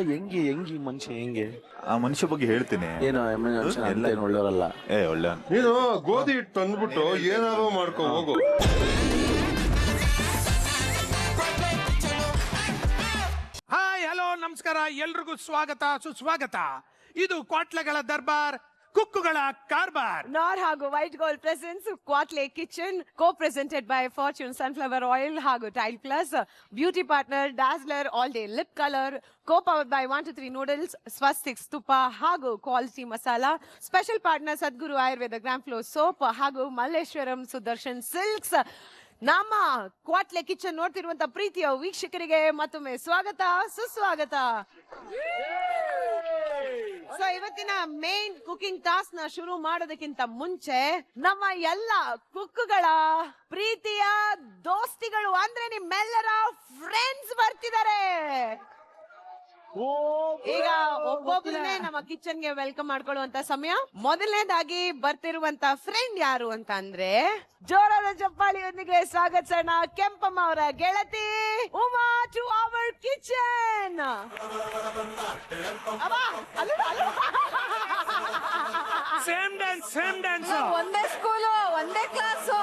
ಹೆಂಗೆ ಹೆಂಗೆ ಈ ಮನುಷ್ಯ ಹೆಂಗೆ? ಆ ಮನುಷ್ಯ ಬಗ್ಗೆ ಹೇಳ್ತೀನಿ. ಏನೋ ಮನುಷ್ಯ ಅಂತ ಏನು ಒಳ್ಳೆಯವರಲ್ಲ. ಏ ಒಳ್ಳೆ ನೀನು ಗೋಧಿ ಹಿಟ್ಟು ತಂದ್ಬಿಟ್ಟು ಏನಾದ್ರು ಮಾಡ್ಕೊ ಹೋಗು. ಹಾಯ್ ಹಲೋ ನಮಸ್ಕಾರ. ಎಲ್ರಿಗೂ ಸ್ವಾಗತ ಸುಸ್ವಾಗತ. ಇದು ಕ್ವಾಟ್ಲಗಳ ದರ್ಬಾರ್. ಕುಕ್ಕುಗಳ ಕಾರ್ಬಾರ್. ನಾರ್ ಹಾಗೂ white gold presents ಕ್ವಾಟ್ಲೆ kitchen co presented by Fortune sunflower oil ಹಾಗೂ tile plus beauty partner Dazzler all day lip colour co powered by one two three noodles Swastik ತುಪ್ಪ ಹಾಗೂ quality masala special partner Sadguru Ayurveda gram flow soap ಹಾಗೂ Malleshwaram Sudarshan silks ನಮ್ಮ Kwatle kitchen ನೋಡ್ತಿರುವಂತ ಪ್ರೀತಿಯ ವೀಕ್ಷಕರಿಗೆ ಮತ್ತೊಮ್ಮೆ ಸ್ವಾಗತ ಸುಸ್ವಾಗತ. ಸೊ ಇವತ್ತಿನ ಮೇನ್ ಕುಕಿಂಗ್ ಟಾಸ್ನ ಶುರು ಮಾಡೋದಕ್ಕಿಂತ ಮುಂಚೆ ನಮ್ಮ ಎಲ್ಲ ಕುಕ್ಗಳ ಪ್ರೀತಿಯ ದೋಸ್ತಿಗಳು ಅಂದ್ರೆ ನಿಮ್ಮೆಲ್ಲರ ಫ್ರೆಂಡ್ಸ್ ಬರ್ತಿದ್ದಾರೆ. ಈಗ ಒಬ್ಬೊಬ್ಬರನ್ನೇ ನಮ್ಮ ಕಿಚನ್ಗೆ ವೆಲ್ಕಮ್ ಮಾಡ್ಕೊಳ್ಳುವಂತ ಸಮಯ. ಮೊದಲನೇದಾಗಿ ಬರ್ತಿರುವಂತ ಫ್ರೆಂಡ್ ಯಾರು ಅಂತ ಅಂದ್ರೆ ಜೋರಾದ ಚಪ್ಪಾಳಿಯೊಂದಿಗೆ ಸ್ವಾಗತಿಸೋಣ ಕೆಂಪಮ್ಮ ಅವರ ಗೆಳತಿ Uma to our kitchen same dance same dance ಒಂದೇ ಸ್ಕೂಲು ಒಂದೇ ಕ್ಲಾಸು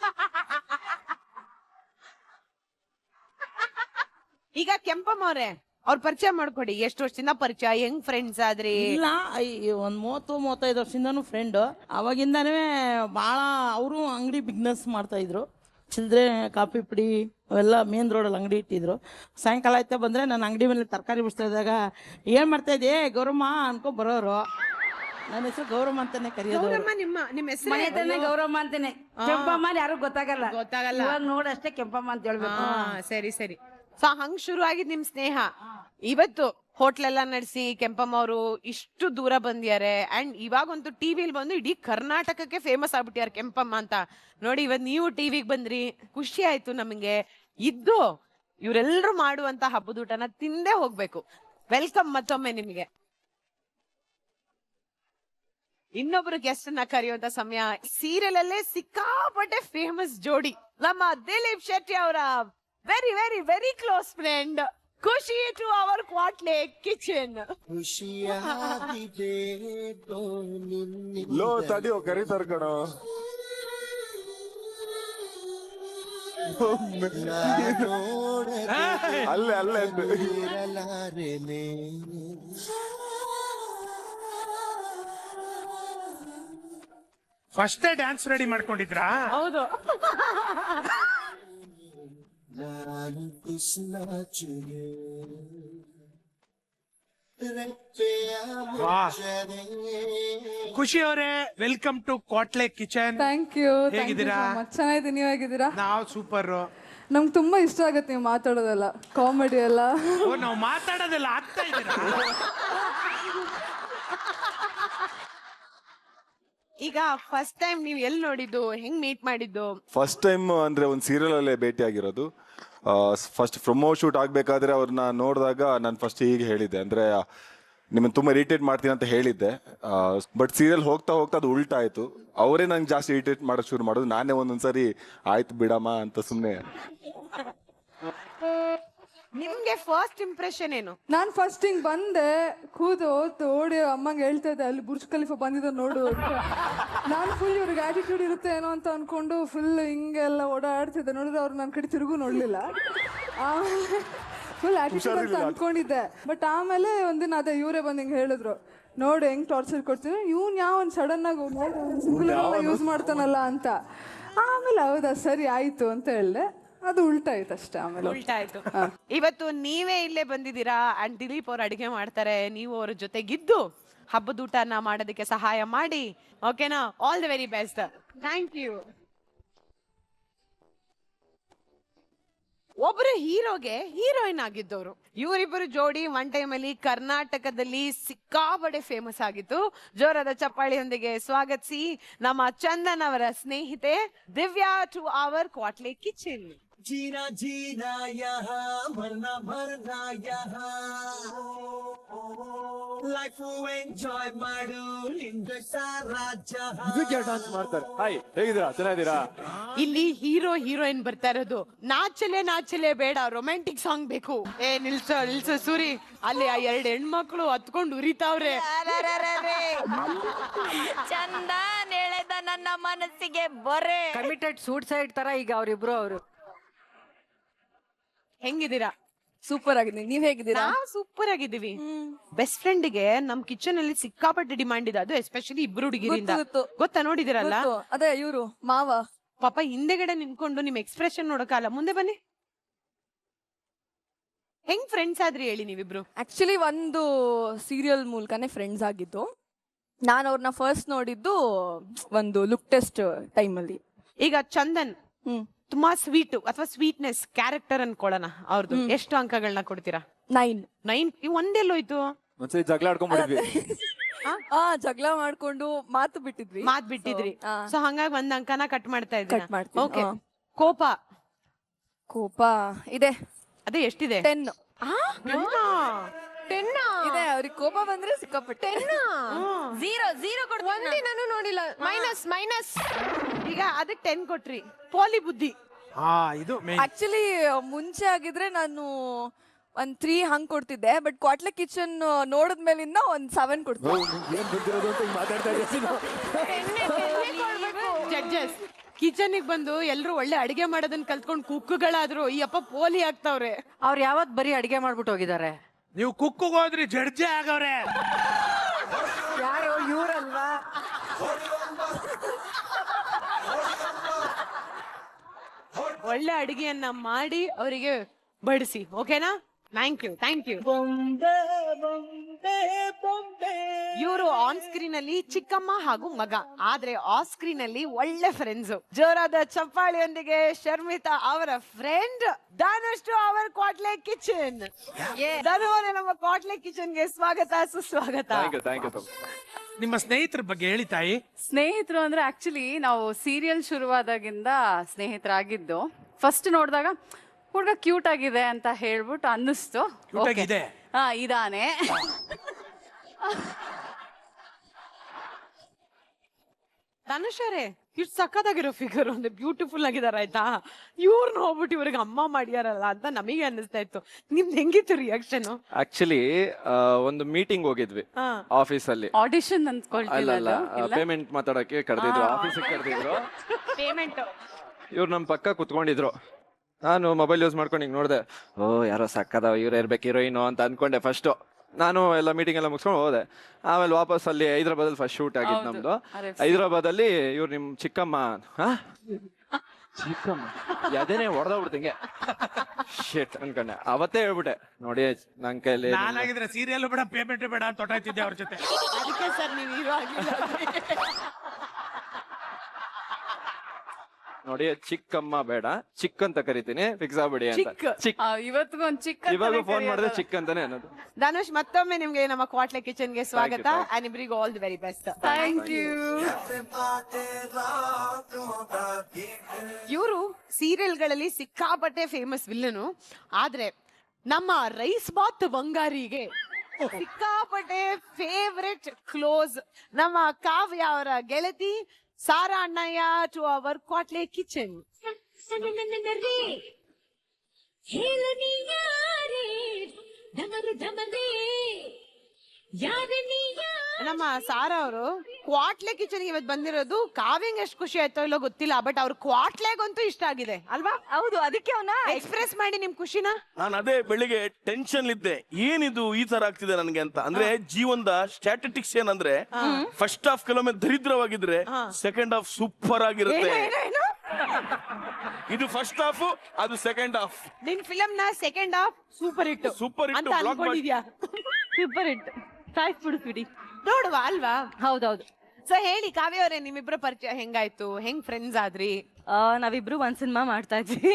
ಈಗ ಕೆಂಪಮ್ಮ ಅವ್ರೆ, ಅವ್ರ ಪರಿಚಯ ಮಾಡ್ಕೊಡಿ. ಎಷ್ಟು ವರ್ಷದಿಂದ ಪರಿಚಯ? ಹೆಂಗ್ ಫ್ರೆಂಡ್ಸ್ ಆದ್ರಿ? ಇಲ್ಲ ಒಂದ್ ಮೂವತ್ತು, ಮೂವತ್ತೈದು ವರ್ಷದಿಂದನೂ ಫ್ರೆಂಡ್ ಅವಾಗಿಂದಾನೇ ಬಹಳ ಅವರು ಅಂಗಡಿ ಬಿಸ್ನೆಸ್ ಮಾಡ್ತಾ ಇದ್ರು. ಚಿಲ್ದ್ರೆ ಕಾಫಿ ಪುಡಿ ಅವೆಲ್ಲ ಮೇನ್ ರೋಡಲ್ಲಿ ಅಂಗಡಿ ಇಟ್ಟಿದ್ರು. ಸಾಯಂಕಾಲ ಆಯ್ತಾ ಬಂದ್ರೆ ನಾನು ಅಂಗಡಿ ಮೇಲೆ ತರಕಾರಿ ಬಿಡಿಸ್ತಾ ಇದ್ದಾಗ ಏನ್ ಮಾಡ್ತಾ ಇದ್ದೆ? ಗೌರಮ್ಮ ಅನ್ಕೊ ಬರೋರು. ನನ್ನ ಹೆಸರು ಗೌರಮ್ಮ ಅಂತಾನೆ ಕರೆಯೋದು. ಗೌರಮ್ಮ ನಿಮ್ಮ ನಿಮ್ಮ ಹೆಸರು ಮನೆ ಹತ್ರನೇ ಗೌರಮ್ಮ ಅಂತಾನೆ. ಕೆಂಪಮ್ಮ ಯಾರು ಗೊತ್ತಾಗಲ್ಲ. ಗೊತ್ತಾಗಲ್ಲ. ಇವಾಗ ನೋಡಷ್ಟೇ ಕೆಂಪಮ್ಮ ಅಂತ ಹೇಳ್ಬೇಕು. ಸರಿ ಸರಿ. ಸೊ ಹಂಗ್ ಶುರು ಆಗಿದ್ ನಿಮ್ ಸ್ನೇಹ. ಇವತ್ತು ಹೋಟ್ಲೆಲ್ಲ ನಡೆಸಿ, ಕೆಂಪಮ್ಮ ಅವರು ಇಷ್ಟು ದೂರ ಬಂದಿದ್ದಾರೆ. ಅಂಡ್ ಇವಾಗಂತೂ ಟಿವಿಲಿ ಬಂದು ಇಡೀ ಕರ್ನಾಟಕಕ್ಕೆ ಫೇಮಸ್ ಆಗ್ಬಿಟ್ಟಿದ್ದಾರೆ ಕೆಂಪಮ್ಮ ಅಂತ. ನೋಡಿ ಇವತ್ತು ನೀವು ಟಿವಿಗೆ ಬಂದ್ರಿ, ಖುಷಿ ಆಯ್ತು ನಮಗೆ. ಇದ್ದು ಇವರೆಲ್ಲರೂ ಮಾಡುವಂತ ಹಬ್ಬದ ಊಟನ ತಿಂದೇ ಹೋಗ್ಬೇಕು. ವೆಲ್ಕಮ್ ಮತ್ತೊಮ್ಮೆ ನಿಮಗೆ. ಇನ್ನೊಬ್ರು ಗೆಸ್ಟ್ನ ಕರೆಯುವಂತ ಸಮಯ. ಸೀರಿಯಲ್ ಅಲ್ಲೇ ಸಿಕ್ಕಾಪಟ್ಟೆ ಫೇಮಸ್ ಜೋಡಿ. ನಮ್ಮ ದಿಲೀಪ್ ಶೆಟ್ಟಿ ಅವರ very very very close friend Khushi to our Kwatle kitchen. Low ತಡಿಯೋ ಕರೀತಾರ ಕಣ. ಅಲ್ಲೇ ಅಲ್ಲೇ. ಫಸ್ಟ್ ಡ್ಯಾನ್ಸ್ ರೆಡಿ ಮಾಡ್ಕೊಂಡಿದ್ರಾ? ಹೌದು. ವಾ ಖುಷಿ ಅವರೇ welcome to Kwatle kitchen thank you ಹೇಗಿದ್ದೀರಾ? ಚೆನ್ನಾಗಿದ್ದೀನಿ ನೀವು ಹೇಗಿದ್ದೀರಾ? ನಾವು ಸೂಪರ್. ನಮ್ಗೆ ತುಂಬಾ ಇಷ್ಟ ಆಗತ್ತೆ ನೀವು ಮಾತಾಡೋದೆಲ್ಲ. ಕಾಮಿಡಿ ಎಲ್ಲ. ಓ ನಾವು ಮಾತಾಡೋದೆಲ್ಲ ಆಗ್ತಾ ಇದ್ದೀರಾ? ಈಗ ಫಸ್ಟ್ ಟೈಮ್ ನೀವು ಎಲ್ಲಿ ನೋಡಿದ್ದು? ಹೆಂಗ್ ಮೀಟ್ ಮಾಡಿದ್ದು? ಫಸ್ಟ್ ಟೈಮ್ ಅಂದ್ರೆ ಒಂದು ಭೇಟಿ ಆಗಿರೋದು ಫಸ್ಟ್ ಪ್ರಮೋ ಶೂಟ್ ಆಗ್ಬೇಕಾದ್ರೆ ಅವ್ರನ್ನ ನೋಡಿದಾಗ ನಾನು ಫಸ್ಟ್ ಹೀಗೆ ಹೇಳಿದ್ದೆ. ಅಂದ್ರೆ ನಿಮ್ಮನ್ನು ತುಂಬಾ ಇರಿಟೇಟ್ ಮಾಡ್ತೀನಿ ಅಂತ ಹೇಳಿದ್ದೆ. ಬಟ್ ಸೀರಿಯಲ್ ಹೋಗ್ತಾ ಹೋಗ್ತಾ ಅದು ಉಲ್ಟಾ ಆಯ್ತು ಅವರೇ ನಂಗೆ ಜಾಸ್ತಿ ಇರಿಟೇಟ್ ಮಾಡೋಕೆ ಶುರು ಮಾಡೋದು ನಾನೇ ಒಂದೊಂದ್ಸರಿ, ಆಯ್ತು ಬಿಡಮ್ಮ ಅಂತ ಸುಮ್ಮನೆ ನಿಮ್ಗೆ ಫಸ್ಟ್ ಇಂಪ್ರೆಷನ್ ಏನು? ನಾನು ಫಸ್ಟ್ ಹಿಂಗ್ ಬಂದೆ ಕೂದು ಓಡಿ ಅಮ್ಮಂಗೆ ಹೇಳ್ತಾ ಇದ್ದೆ ಅಲ್ಲಿ ಬುರ್ಜ್ ಖಲೀಫ ಬಂದಿದ್ದ ನೋಡು ಅಂತ. ನಾನು ಫುಲ್ ಇವ್ರಿಗೆ ಆಟಿಟ್ಯೂಡ್ ಇರುತ್ತೆ ಏನೋ ಅಂತ ಅನ್ಕೊಂಡು ಫುಲ್ ಹಿಂಗೆಲ್ಲ ಓಡಾಡ್ತಿದ್ದೆ. ನೋಡಿದ್ರೆ ಅವ್ರು ನನ್ನ ಕಡೆ ತಿರುಗು ನೋಡ್ಲಿಲ್ಲ. ಫುಲ್ ಆಟಿಟ್ಯೂಡ್ ಅಂತ ಅನ್ಕೊಂಡಿದ್ದೆ. ಬಟ್ ಆಮೇಲೆ ಒಂದಿನ ಅದೇ ಇವರೇ ಬಂದ್ ಹಿಂಗ್ ಹೇಳಿದ್ರು ನೋಡು ಹೆಂಗ್ ಟಾರ್ಚರ್ ಕೊಡ್ತೀನಿ ಇವ್ನ್ ಯಾವ ಒಂದು ಸಡನ್ ಆಗಿ ಸಿಂಗುಲರ್ ಯೂಸ್ ಮಾಡ್ತಾನಲ್ಲ ಅಂತ. ಆಮೇಲೆ ಹೌದಾ ಸರಿ ಆಯ್ತು ಅಂತ ಹೇಳ್ದೆ. ಅದು ಉಲ್ಟಾ ಆಯ್ತು ಅಷ್ಟೇ ಆಮೇಲೆ ಉಲ್ಟಾ ಆಯ್ತು. ಇವತ್ತು ನೀವೇ ಇಲ್ಲೇ ಬಂದಿದ್ದೀರಾ? ಅಂಡ್ ದಿಲೀಪ್ ಅವ್ರು ಅಡಿಗೆ ಮಾಡ್ತಾರೆ. ನೀವು ಅವ್ರ ಜೊತೆಗಿದ್ದು ಹಬ್ಬದ ಊಟನ ಮಾಡೋದಕ್ಕೆ ಸಹಾಯ ಮಾಡಿ. ಓಕೆನಾ all the very best thank you ಒಬ್ಬರು ಹೀರೋಗೆ ಹೀರೋಯಿನ್ ಆಗಿದ್ದವರು. ಇವರಿಬ್ಬರು ಜೋಡಿ ಒನ್ ಟೈಮ್ ಅಲ್ಲಿ ಕರ್ನಾಟಕದಲ್ಲಿ ಸಿಕ್ಕಾಬಡೆ ಫೇಮಸ್ ಆಗಿತ್ತು. ಜೋರಾದ ಚಪ್ಪಾಳಿಯೊಂದಿಗೆ ಸ್ವಾಗತಿಸಿ ನಮ್ಮ ಚಂದನ್ ಅವರ ಸ್ನೇಹಿತೆ Divya to our Kwatle kitchen जीना जीना यहाँ मरना मरना यहाँ ಲೈಫ್ ಎಂಜಾಯ್ ಮಾಡು ನಿಂದ ಸಾರಾ ಡಾನ್ಸ್ ಮಾಡ್ತಾರೆ ಹಾಯ್ ಹೇಗಿದ್ದೀರಾ ಚೆನ್ನಾಗಿದ್ದೀರಾ ಇಲ್ಲಿ ಹೀರೋ ಹೀರೋಯಿನ್ ಬರ್ತಾ ಇರೋದು ನಾಚಲೆ ನಾಚಲೆ ಬೇಡ ರೊಮ್ಯಾಂಟಿಕ್ ಸಾಂಗ್ ಬೇಕು ಏ ನಿಲ್ಸೋ ನಿಲ್ಸೋ ಸೂರಿ ಅಲ್ಲಿ ಆ ಎರಡು ಹೆಣ್ಮಕ್ಳು ಹತ್ಕೊಂಡು ಉರಿತಾವ್ರೆ ಚಂದನ್ ಎಳೆದ ನನ್ನ ಮನಸ್ಸಿಗೆ ಬರೇ ಕಮಿಟೆಡ್ ಸೂಟ್ ತರ ಈಗ ಅವ್ರಿಬ್ರು ಅವರು ಹೆಂಗಿದ್ದೀರಾ? ಸೂಪರ್ ಆಗಿದ್ದೀನಿ ನೀವ್ ಹೇಗಿದ್ದೀರಾ? ನಾವು ಸೂಪರ್ ಆಗಿದ್ದೀವಿ. ಬೆಸ್ಟ್ ಫ್ರೆಂಡ್ಗೆ ನಮ್ ಕಿಚನ್ ಅಲ್ಲಿ ಸಿಕ್ಕಾಪಟ್ಟೆ ಡಿಮಾಂಡ್ ಇದೆ. ಅದು ಎಸ್ಪೆಷಲಿ ಇಬ್ರು ಹುಡುಗಿರಿಂದ. ಗೊತ್ತು, ಗೊತ್ತು. ಗೊತ್ತಾ ನೋಡಿದಿರಲ್ಲ ಗೊತ್ತು. ಅದೇ ಇವರು ಮಾವ. ಪಾಪ ಹಿಂದೆಗಡೆ ನಿಂತ್ಕೊಂಡು ನಿಮ್ ಎಕ್ಸ್ಪ್ರೆಷನ್ ನೋಡೋಕಲ್ಲ. ಮುಂದೆ ಬನ್ನಿ. ಹೆಂಗ್ ಫ್ರೆಂಡ್ಸ್ ಆದ್ರಿ ಹೇಳಿ ನೀವಿಬ್ರು? ಆಕ್ಚುಲಿ ಒಂದು ಸೀರಿಯಲ್ ಮೂಲಕನೇ ಫ್ರೆಂಡ್ಸ್ ಆಗಿದ್ದು. ನಾನು ಅವ್ರನ್ನ ಫಸ್ಟ್ ನೋಡಿದ್ದು ಒಂದು ಲುಕ್ ಟೆಸ್ಟ್ ಟೈಮಲ್ಲಿ ಈಗ ಚಂದನ್. ಹ್ಮ್. ತುಂಬಾ ಸ್ವೀಟ್ ಅಥವಾ ಸ್ವೀಟ್ನೆಸ್ ಕ್ಯಾರೆಕ್ಟರ್ ಅನ್ಕೊಳ್ಳೋಣ ಅವ್ರದ್ದು ಎಷ್ಟು ಅಂಕಗಳನ್ನ ಕೊಡ್ತೀರಾ? ನೈನ್ ನೈನ್ ಒಂದೆಲ್ಲೋಯ್ತು ಒಂದ್ಸರಿ ಜಗಳ ಆ ಜಗಳ ಮಾಡ್ಕೊಂಡು ಮಾತು ಬಿಟ್ಟಿದ್ವಿ. ಮಾತು ಬಿಟ್ಟಿದ್ರಿ. ಸೊ ಹಂಗಾಗಿ ಒಂದ್ ಅಂಕನ ಕಟ್ ಮಾಡ್ತಾ ಇದ್ರಿ ಮಾಡ್ತೀನಿ, ಓಕೆ ಆ. ಕೋಪ? ಕೋಪ ಇದೆ. ಅದೇ ಎಷ್ಟಿದೆ? ಟೆನ್ ಇದೆ ಅವ್ರಿಗೆ ಕೋಪ ಬಂದ್ರೆ ಸಿಕ್ಕಾಪಟ್ಟೆ. ಝೀರೋ ಝೀರೋ ಕೊಡ್ತೀನಿ ನಾನು. ನೋಡಿಲ್ಲ. ಮೈನಸ್ ಮೈನಸ್ ಈಗ ಅದಕ್ಕೆ ಟೆನ್ ಕೊಟ್ರಿ. ಪೋಲಿ ಬುದ್ಧಿ. ಹಾ ಇದು ಆಕ್ಚುಲಿ ಮುಂಚೆ ಆಗಿದ್ರೆ ನಾನು ಒಂದ್ ತ್ರೀ ಹಂಗ್ ಕೊಡ್ತಿದ್ದೆ ಬಟ್ ಕ್ವಾಟ್ಲೆ ಕಿಚನ್ ನೋಡಿದ್ಮೇಲಿಂದ ಒಂದ್ ಸೆವೆನ್ ಕೊಡ್ತೀನಿ ಏನ್ ಬಂದಿರೋದು ಅಂತ ಹಿಂಗ್ ಮಾತಾಡ್ತಾ ಇದ್ದೀನಿ ಜಡ್ಜಸ್ ಕಿಚನ್ ಬಂದು ಎಲ್ರು ಒಳ್ಳೆ ಅಡಿಗೆ ಮಾಡೋದನ್ನ ಕಲ್ತ್ಕೊಂಡು ಕುಕ್ಕುಗಳಾದ್ರು ಈ ಅಪ್ಪ ಪೋಲಿ ಆಗ್ತಾವ್ರೆ. ಅವ್ರು ಯಾವತ್ ಬರೀ ಅಡಿಗೆ ಮಾಡ್ಬಿಟ್ಟು ಹೋಗಿದ್ದಾರೆ? ನೀವು ಕುಕ್ಕಿಗೆ ಹೋದ್ರಿ ಜಡ್ಜೆ ಆಗವ್ರೆ. ಒಳ್ಳೆ ಅಡುಗೆಯನ್ನ ಮಾಡಿ ಅವರಿಗೆ ಬಡಿಸಿ ಓಕೆನಾ ಥ್ಯಾಂಕ್ ಯು ಥ್ಯಾಂಕ್ ಯು ಇವರು ಆನ್ ಸ್ಕ್ರೀನ್ ಅಲ್ಲಿ ಚಿಕ್ಕಮ್ಮ ಹಾಗೂ ಮಗ ಆದ್ರೆ ಆಫ್ ಸ್ಕ್ರೀನ್ ಅಲ್ಲಿ ಒಳ್ಳೆ ಫ್ರೆಂಡ್ಸ್ ಜೋರಾದ ಚಪ್ಪಾಳಿಯೊಂದಿಗೆ ಶರ್ಮಿತಾ ಅವರ friend ದಾನಷ್ಟು to our Kwatle kitchen Dhanu ಅವರೇ ನಮ್ಮ ಕ್ವಾಟ್ಲೆ ಕಿಚನ್ಗೆ ಸ್ವಾಗತ ಸುಸ್ವಾಗತ. ಥ್ಯಾಂಕ್ ಯು ಥ್ಯಾಂಕ್ ಯು ನಿಮ್ಮ ಸ್ನೇಹಿತರ ಬಗ್ಗೆ ಹೇಳಿ ತಾಯಿ. ಸ್ನೇಹಿತರು ಅಂದ್ರೆ ಆಕ್ಚುಲಿ ನಾವು ಸೀರಿಯಲ್ ಶುರುವಾದಾಗಿಂದ ಸ್ನೇಹಿತರಾಗಿದ್ದು. ಫಸ್ಟ್ ನೋಡಿದಾಗ ಹುಡುಗ ಕ್ಯೂಟ್ ಆಗಿದೆ ಅಂತ ಹೇಳ್ಬಿಟ್ಟು ಅನ್ನಿಸ್ತು. Cute ಆಗಿದೆ? ಹಾ ಇದಾನೆ. ಧನುಷ್ ಅವರೇ ಇಷ್ಟು ಸಕ್ಕತ್ತಾಗಿರೋ ಫಿಗರ್ ಒಂದು ಬ್ಯೂಟಿಫುಲ್ ಆಗಿದಾರ ಆಯ್ತಾ? ಇವ್ರನ್ನ ಹೋಗ್ಬಿಟ್ಟು ಇವ್ರಿಗೆ ಅಮ್ಮ ಮಾಡ್ಯಾರಲ್ಲ ಅಂತ ನಮಗೆ ಅನ್ನಿಸ್ತಾ ಇತ್ತು. ನಿಮ್ದು ಹೆಂಗಿತ್ತು ರಿಯಾಕ್ಷನ್ ಆಕ್ಚುಲಿ ಒಂದು ಮೀಟಿಂಗ್ ಹೋಗಿದ್ವಿ ಹಾ. ಆಫೀಸ್ ಅಲ್ಲಿ. ಆಡಿಷನ್ ಅಲ್ಲ ಪೇಮೆಂಟ್ ಮಾತಾಡಕ್ಕೆ ಕರೆದಿದ್ರು ಆಫೀಸಿಗೆ ಕರೆದಿದ್ರು. ಪೇಮೆಂಟ್ ಇವ್ರು ನಮ್ಮ ಪಕ್ಕ ಕುತ್ಕೊಂಡಿದ್ರು. ನಾನು ಮೊಬೈಲ್ ಯೂಸ್ ಮಾಡ್ಕೊಂಡು ಹಿಂಗ್ ನೋಡಿದೆ ಓ ಯಾರೋ ಸಕ್ಕದ ಇವ್ರು ಇರ್ಬೇಕು ಹೀರೋಯಿನು ಅಂತ ಅನ್ಕೊಂಡೆ ಫಸ್ಟು ನಾನು ಎಲ್ಲ ಮೀಟಿಂಗ್ ಎಲ್ಲ ಮುಗಿಸ್ಕೊಂಡು ಹೋದೆ. ಆಮೇಲೆ ವಾಪಸ್ ಅಲ್ಲಿ ಹೈದ್ರಾಬಾದಲ್ಲಿ ಫಸ್ಟ್ ಶೂಟ್ ಆಗಿದ್ದು. ನಮ್ದು. ಹೈದ್ರಾಬಾದ್ ಹೈದ್ರಾಬಾದಲ್ಲಿ ಇವ್ರು ನಿಮ್ ಚಿಕ್ಕಮ್ಮ. ಹಾ? ಚಿಕ್ಕಮ್ಮ? ಹೊಡೆದ ಹೊಡೆದೋಗ್ಬಿಡ್ತಿಂಗೆ ಶೇಟ್ ಅನ್ಕೊಂಡೆ. ಅವತ್ತೇ ಹೇಳ್ಬಿಟ್ಟೆ. ನೋಡಿ ನನ್ ಕೈಲಿ ನಾನಾಗಿದ್ರೆ ಸೀರಿಯಲ್ ಬೇಡ ಪೇಮೆಂಟ್ ಬೇಡ ಅಂತ ಹೊಟ್ಟಾಯ್ತಿದ್ದೆ ಅವ್ರ ಜೊತೆ. ಅದಕ್ಕೆ ಸರ್ ನೀವು ಹೀರೋ ಆಗಿಲ್ಲ. ನೋಡಿ ಚಿಕ್ಕಮ್ಮ ಬೇಡ ಚಿಕ್ಕ ಅಂತ ಕರಿತೀನಿ ಫಿಕ್ಸ್ ಆಗ್ಬಿಡಿ ಅಂತ. ಚಿಕ್ಕ. ಚಿಕ್ಕ ಇವತ್ತಿಗೂ ಒಂದು ಚಿಕ್ಕ ಇವಾಗ ಫೋನ್ ಮಾಡಿದ್ರೆ ಚಿಕ್ಕ ಅಂತಾನೆ ಅನ್ನೋದು. ಧನುಷ್ ಮತ್ತೊಮ್ಮೆ ನಿಮ್ಗೆ ನಮ್ಮ ಕ್ವಾಟ್ಲೆ ಕಿಚನ್ಗೆ ಸ್ವಾಗತ. And all the very best thank you ಇವರು ಸೀರಿಯಲ್ಗಳಲ್ಲಿ ಸಿಕ್ಕಾಪಟ್ಟೆ ಫೇಮಸ್ ವಿಲ್ಲನು ಆದ್ರೆ ನಮ್ಮ ರೈಸ್ ಬಾತ್ ಬಂಗಾರಿಗೆ ಸಿಕ್ಕಾಪಟ್ಟೆ ಫೇವ್ರೆಟ್ ಕ್ಲೋಸ್ ನಮ್ಮ ಕಾವ್ಯ ಅವರ ಗೆಳತಿ Sara Annaiah to our Kwatle kitchen ನಮ್ಮ ಸಾರ ಅವರು ಕ್ವಾಟ್ಲೆ ಕಿಚನ್ ಇವತ್ತು ಬಂದಿರೋದು ಕಾವ್ಯಂಗ್ ಎಷ್ಟು ಖುಷಿ ಆಯ್ತೋ ಇಲ್ಲೋ ಗೊತ್ತಿಲ್ಲ ಬಟ್ ಅವ್ರ ಕ್ವಾಟ್ಲೆಗಂತೂ ಇಷ್ಟ ಆಗಿದೆ ಅಲ್ವಾ? ಹೌದು ಅದಕ್ಕೆ ಅವನ ಎಕ್ಸ್ಪ್ರೆಸ್ ಮಾಡಿ ನಿಮ್ ಖುಷಿನ? ನಾನು ಅದೇ ಬೆಳಿಗ್ಗೆ ಟೆನ್ಷನ್ ಇದ್ದೆ ಏನಿದು ಈ ತರ ಆಗ್ತಿದೆ ನನಗೆ ಅಂತ. ಅಂದ್ರೆ ಜೀವನದ ಸ್ಟ್ಯಾಟಿಸ್ಟಿಕ್ಸ್ ಏನಂದ್ರೆ ಫಸ್ಟ್ ಹಾಫ್ ಕೆಲವೊಮ್ಮೆ ದರಿದ್ರವಾಗಿದ್ರೆ ಸೆಕೆಂಡ್ ಹಾಫ್ ಸೂಪರ್ ಆಗಿರುತ್ತೆ. ಇದು ಫಸ್ಟ್ ಹಾಫ್ ಅದು ಸೆಕೆಂಡ್ ಹಾಫ್ ನಿನ್ ಫಿಲಂ ನ second half super hit super hit super hit ಸಾಯಿಸ್ಬಿಡ್ತೀವಿ ನೋಡುವ ಅಲ್ವಾ? ಹೌದೌದು. ಸೊ ಹೇಳಿ ಕಾವ್ಯ ಅವರೇ ನಿಮ್ಮಿಬ್ಬರ ಪರಿಚಯ ಹೆಂಗಾಯ್ತು? ಹೆಂಗ್ ಫ್ರೆಂಡ್ಸ್ ಆದ್ರಿ? ನಾವಿಬ್ರು ಒಂದ್ ಸಿನಿಮಾ ಮಾಡ್ತಾ ಇದ್ವಿ.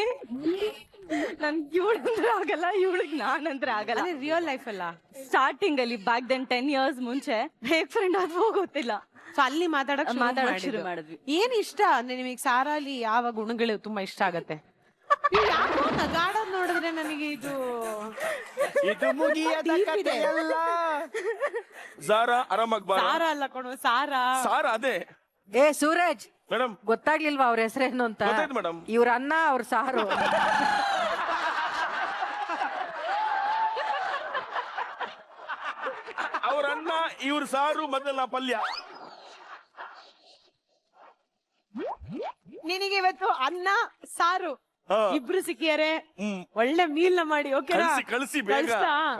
ನನ್ ಇವಳಂದ್ರೆ ಆಗಲ್ಲ ಇವಳಿಗೆ ನಾನಂದ್ರೆ ಆಗಲ್ಲ. ರಿಯಲ್ ಲೈಫ್ ಅಲ್ಲ. ಸ್ಟಾರ್ಟಿಂಗ್ ಅಲ್ಲಿ ಬ್ಯಾಕ್ ದೆನ್ ಟೆನ್ ಇಯರ್ಸ್ ಮುಂಚೆ ಹೇಗ್ ಫ್ರೆಂಡ್ ಆದ್ವೋ ಗೊತ್ತಿಲ್ಲ. ಸೊ ಅಲ್ಲಿ ಮಾತಾಡಕ್ ಮಾತಾಡಿ ಮಾತಾಡಕ್ ಶುರು ಮಾಡಿದ್ವಿ. ಏನ್ ಇಷ್ಟ? ಅಂದ್ರೆ ನಿಮಗೆ ಸಾರಾಲಿ ಯಾವ ಗುಣಗಳು ತುಂಬಾ ಇಷ್ಟ ಆಗತ್ತೆ? ಯಾಕೋ ನಗಾಡೋದ್ ನೋಡಿದ್ರೆ ನನಗೆ ಇದು ಇದು ಮುಗಿಯದ Deep ಇದೆ. ಕಥೆಯಲ್ಲ. ಜಾರಾ ಆರಾಮಾಗಿ ಬಾರ. ಸಾರ ಅಲ್ಲ ಕೊಣ ಸಾರಾ. ಸಾರ ಅದೇ. ಏ ಸೂರಜ್. ಮೇಡಮ್ ಗೊತ್ತಾಗ್ಲಿಲ್ವಾ ಅವ್ರ ಹೆಸರೇನು ಅಂತ? ಗೊತ್ತಾಯ್ತು ಮೇಡಮ್ ಇವ್ರ ಅನ್ನ ಅವ್ರ ಸಾರು. ಅವ್ರ ಅನ್ನ ಇವ್ರ ಸಾರು ಮೊದಲ ಪಲ್ಯ. ನಿನಗೆ ಇವತ್ತು ಅನ್ನ ಸಾರು. ಇಬ್ರು ಸಿಕ್ಕಿಯಾರೆ. ಒಳ್ಳೆ ಮೀಲ್ನ ಮಾಡಿ ಓಕೆನಾ ಕಳಿಸಿ ಕಳಿಸಿ ಬೇಗ.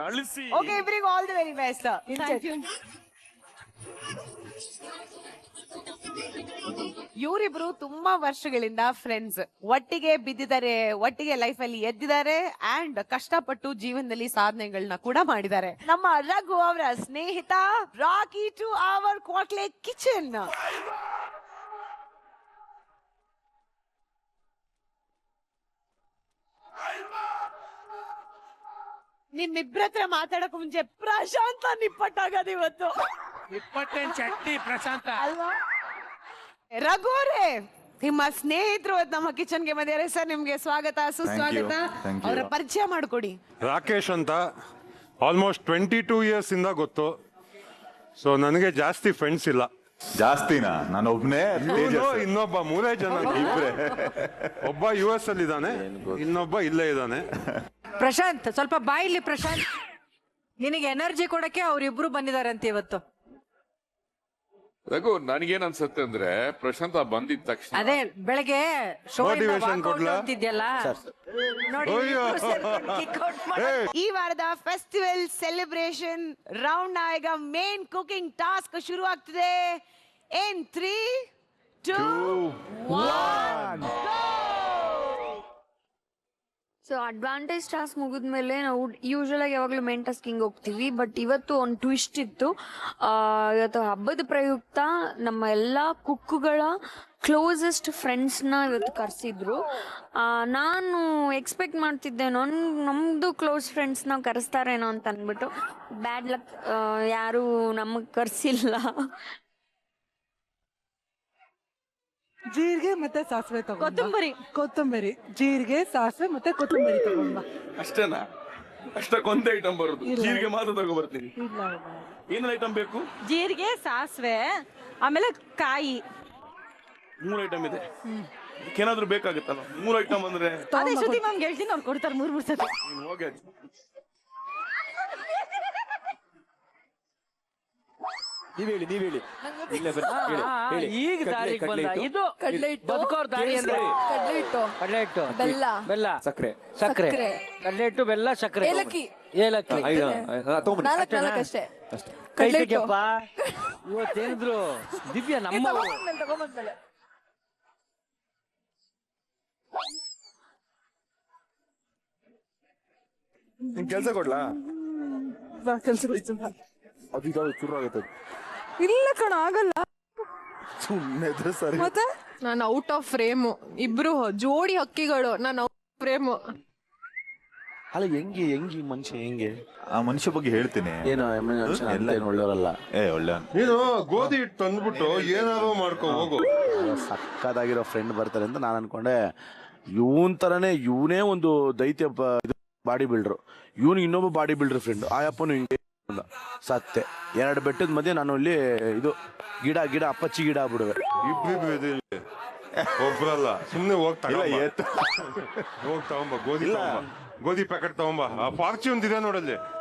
ಕಳ್ಸಿ. ಓಕೆ ಇಬ್ರಿಗೆ ಆಲ್ ದಿ ವೆರಿ ಬೆಸ್ಟ್ ಇವರಿಬ್ರು ತುಂಬಾ ವರ್ಷಗಳಿಂದ ಫ್ರೆಂಡ್ಸ್ ಒಟ್ಟಿಗೆ ಬಿದ್ದಿದ್ದಾರೆ ಒಟ್ಟಿಗೆ ಲೈಫ್ ಅಲ್ಲಿ ಎದ್ದಿದ್ದಾರೆ ಅಂಡ್ ಕಷ್ಟಪಟ್ಟು ಜೀವನದಲ್ಲಿ ಸಾಧನೆಗಳನ್ನ ಕೂಡ ಮಾಡಿದ್ದಾರೆ. ನಮ್ಮ ರಘು ಅವರ ಸ್ನೇಹಿತ rakhi to our Kwatle kitchen ನಿಮ್ಮಿಬ್ರ ಹತ್ರ ಮಾತಾಡಕ್ ಮುಂಚೆ ಪ್ರಶಾಂತ ನಿಪ್ಪಟ್ಟಾಗದ ಇವತ್ತು. ಇಪ್ಪತ್ತೆಂಟು ಚಟ್ನಿ ಪ್ರಶಾಂತ. ಅಲ್ವಾ? ನಿಮ್ಮ ಸ್ನೇಹಿತರು ಇವತ್ತು ನಮ್ಮ ಕಿಚನ್ಗೆ ಬಂದಿದ್ದಾರೆ. ಸರ್ ನಿಮ್ಗೆ ಸ್ವಾಗತ ಸುಸ್ವಾಗತ. Thank you. ಅವರ ಪರಿಚಯ ಮಾಡ್ಕೊಡಿ. ರಾಕೇಶ್ ಅಂತ ಆಲ್ಮೋಸ್ಟ್ ಟ್ವೆಂಟಿ ಟೂ ಇಯರ್ಸ್ ಇಂದ ಗೊತ್ತು. ಸೊ ನನಗೆ ಜಾಸ್ತಿ ಫ್ರೆಂಡ್ಸ್ ಇಲ್ಲ. ಜಾಸ್ತಿನಾ? ನಾನು ಒಬ್ನೇ ಇವ್ನು ಇನ್ನೊಬ್ಬ ಮೂರೇ ಜನ ಇಬ್ರೆ. ಒಬ್ಬ ಯು ಎಸ್ ಅಲ್ಲಿ ಇದ್ದಾನೆ ಇನ್ನೊಬ್ಬ ಇಲ್ಲೇ ಇದ್ದಾನೆ. ಪ್ರಶಾಂತ್ ಸ್ವಲ್ಪ ಬಾಯಿಲಿ ಪ್ರಶಾಂತ್. ನಿನಗೆ ಎನರ್ಜಿ ಕೊಡಕ್ಕೆ ಅವ್ರಿಬ್ರು ಬಂದಿದಾರಂತೆ ಇವತ್ತು. ರಘು ನನಗೇನ್ ಅನ್ಸುತ್ತೆ ಅಂದ್ರೆ ಪ್ರಶಾಂತ ಬಂದಿದ ತಕ್ಷಣ ಅದೇ ಬೆಳಗ್ಗೆ ಶೋ Motivation ಕೊಡ್ಲಾ? ಅಂತಿದ್ಯಲ್ಲ? ನೋಡಿ ಅಯ್ಯೋ. ಇಬ್ರು ಸೇರ್ಕೊಂಡು kick out ಮಾಡಿ- ಈ ವಾರದ ಫೆಸ್ಟಿವಲ್ ಸೆಲೆಬ್ರೇಷನ್ ರೌಂಡ್ ಈಗ ಮೇನ್ ಕುಕಿಂಗ್ ಟಾಸ್ಕ್ ಶುರು ಆಗ್ತಿದೆ ಏನ್ three two so advantage task ಮುಗಿದ್ಮೇಲೆ ನಾವು ಯೂಶಲ್ ಆಗಿ ಯಾವಾಗಲೂ ಮೇನ್ ಟಾಸ್ಕಿಂಗ್ ಹೋಗ್ತೀವಿ. ಬಟ್ ಇವತ್ತು ಒಂದು ಟ್ವಿಸ್ಟ್ ಇತ್ತು. ಇವತ್ತು ಹಬ್ಬದ ಪ್ರಯುಕ್ತ ನಮ್ಮ ಎಲ್ಲ ಕುಕ್ಕುಗಳ ಕ್ಲೋಸೆಸ್ಟ್ ಫ್ರೆಂಡ್ಸ್ನ ಇವತ್ತು ಕರೆಸಿದ್ರು. ನಾನು ಎಕ್ಸ್ಪೆಕ್ಟ್ ಮಾಡ್ತಿದ್ದೆ ನನ್ ನಮ್ಮದು ಕ್ಲೋಸ್ ಫ್ರೆಂಡ್ಸ್ನ ಕರೆಸ್ತಾರೇನೋ ಅಂತ ಅಂದ್ಬಿಟ್ಟು. ಬ್ಯಾಡ್ ಲಕ್ ಯಾರೂ ನಮಗೆ ಕರೆಸಿಲ್ಲ. ಜೀರಿಗೆ ಮತ್ತೆ ಸಾಸಿವೆ ತಗೊಂಡ್ ಕೊತ್ತಂಬರಿ. ಕೊತ್ತಂಬರಿ. ಜೀರಿಗೆ ಸಾಸಿವೆ ಮತ್ತೆ ಕೊತ್ತಂಬರಿ ತಗೊಂಡ್ ಅಷ್ಟೇನಾ? ಅಷ್ಟಕ್ಕೊಂದೇ ಐಟಮ್ ಬರುದು. ಜೀರಿಗೆ ಮಾತ್ರ ತಗೊಬರ್ತೀನಿ ಏನೇನು ಐಟಮ್ ಬೇಕು? ಜೀರಿಗೆ ಸಾಸಿವೆ ಆಮೇಲೆ ಕಾಯಿ. ಮೂರು ಐಟಮ್ ಇದೆ. ಏನಾದ್ರೂ ಬೇಕಾಗುತ್ತಲ್ಲ? ಮೂರು ಐಟಮ್ ಅಂದ್ರೆ? ಅದೇ ಶ್ರುತಿ ಮ್ಯಾಮ್ ಹೇಳ್ತೀನಿ ಅವ್ರು ಕೊಡ್ತಾರೆ ಮೂರ್ ಮೂರ್ ಸತಿ. ನೀನ್ ಹೋಗಿ ನೀವ್ ಹೇಳಿ ನೀವ್ ಹೇಳಿ. ಇಲ್ಲೇ ಬನ್ನಿ, ಹೇಳಿ, ಹೇಳಿ. ಈಗ ದಾರಿಗೆ ಬಂದ. ಇದು ಕಡ್ಲೆ ಹಿಟ್ಟು, ಬದುಕೋರ್ ದಾರಿ ಅಂದ್ರೆ ಕಡ್ಲೆ ಹಿಟ್ಟು. ಕಡಲೆ ಹಿಟ್ಟು. ಬೆಲ್ಲ. ಬೆಲ್ಲ. ಸಕ್ಕರೆ. ಸಕ್ಕರೆ. ಸಕ್ಕರೆ. ಕಡಲೆ ಹಿಟ್ಟು ಬೆಲ್ಲ ಸಕ್ಕರೆ. ಏಲಕ್ಕಿ. ಏಲಕ್ಕಿ. ಐದು ಆ, ತಗೊಂಬನ್ನಿ. ನಾಲ್ಕು ನಾಲ್ಕು ಅಷ್ಟೇ. ಅಷ್ಟೇ. ಕೈ ಕಡ್ಲೆ ಹಿಟ್ಟು. ತೆಗಿಯಪ್ಪ ಇವತ್ತೇನಿದ್ರು ದಿವ್ಯ ನಮ್ಮ ನಿನ್ ಕೆಲ್ಸ ಕೊಡ್ಲಾ? ಕೆಲ್ಸ ಅದು ಇದು ಶುರು ಆಗುತ್ತೆ ಇಲ್ಲ ಕಣ ಆಗಲ್ಲ. ಸುಮ್ಮನೆ ಇದ್ರೆ ಸರಿ. ಮತ್ತೆ? ನಾನು ಔಟ್ ಆಫ್ ಫ್ರೇಮು ಇಬ್ರು ಜೋಡಿ ಹಕ್ಕಿಗಳು ನಾನು ಔಟ್ ಫ್ರೇಮು ಅಲ್ಲ ಹೆಂಗೆ ಹೆಂಗೆ ಈ ಮನುಷ್ಯ ಹೆಂಗೆ? ಆ ಮನುಷ್ಯ ಬಗ್ಗೆ ಹೇಳ್ತೀನಿ. ಏನೋ ಎಲ್ಲ ಏನು ಒಳ್ಳೆಯವರಲ್ಲ? ಏ ಒಳ್ಳೆ ನೀನು ಗೋಧಿ ಹಿಟ್ಟು ತಂದ್ಬಿಟ್ಟು ಏನಾದ್ರು ಮಾಡ್ಕೊ ಹೋಗು. ಸಕ್ಕದಾಗಿರೋ ಫ್ರೆಂಡ್ ಬರ್ತಾರೆ ಅಂತ ನಾನು ಅನ್ಕೊಂಡೆ. ಇವನ್ ತರನೇ ಇವನೇ ಒಂದು ದೈತ್ಯ ಬಾಡಿ ಬಿಲ್ಡರ್ ಇವನು ಇನ್ನೊಬ್ಬ ಬಾಡಿ ಬಿಲ್ಡರ್ ಫ್ರೆಂಡ್ ಆಯಪ್ಪನು ಹಿಂಗೆ ಅಂದ. ಸತ್ತೆ ಎರಡು ಬೆಟ್ಟದ ಮಧ್ಯೆ ನಾನು ಇಲ್ಲಿ ಇದು ಗಿಡ ಗಿಡ ಅಪ್ಪಚ್ಚಿ ಗಿಡ ಬಿಡುವೆ ಇಬ್ರಿಬ್ರು ಇದೆ ಇಲ್ಲಿ. ಒಬ್ರಲ್ಲ. ಸುಮ್ನೆ ಹೋಗ್ ಇಲ್ಲ ಎತ್ತು. ಹೋಗ್ ತಗೊಂಬ. ಗೋಧಿ. ತಗೊಂಬ. ಗೋಧಿ ಪ್ಯಾಕೆಟ್ ತಗೊಂಬ. ಆ ಫಾರ್ಚೂನ್ ಇದೆ ನೋಡಲ್ಲಿ.